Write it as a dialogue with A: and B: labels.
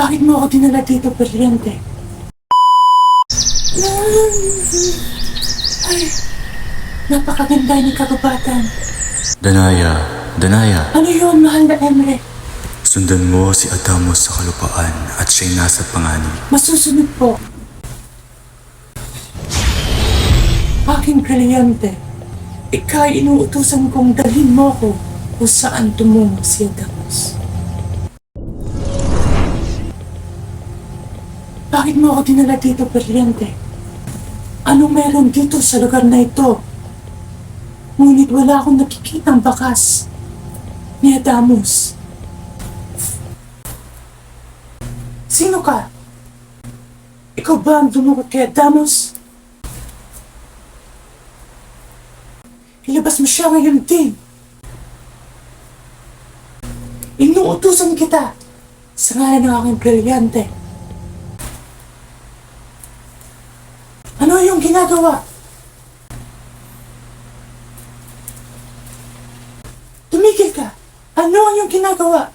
A: Bakit mo ako dinala dito, Brilyante? Ay, napakaganda ni kagubatan.
B: Danaya, Danaya,
A: Ano yun, mahal na Emre?
B: sundan mo si Adamos sa kalupaan at siya'y nasa panganib.
A: Masusunod po. Aking brilyante, ika'y inuutusan kong dalhin mo ko kung saan tumungo si Adamos. Bakit mo ako dinala dito, brilyante? Anong meron dito sa lugar na ito? Ngunit wala akong nakikitang bakas ni Adamos. Sino ka? Ikaw ba ang dumukot kay Adamos? Ilabas mo siya ngayon din. Inuutusan kita sa ngalan ng aking brilyante. Ano yung ginagawa? Tumigil ka! Ano ang iyong ginagawa?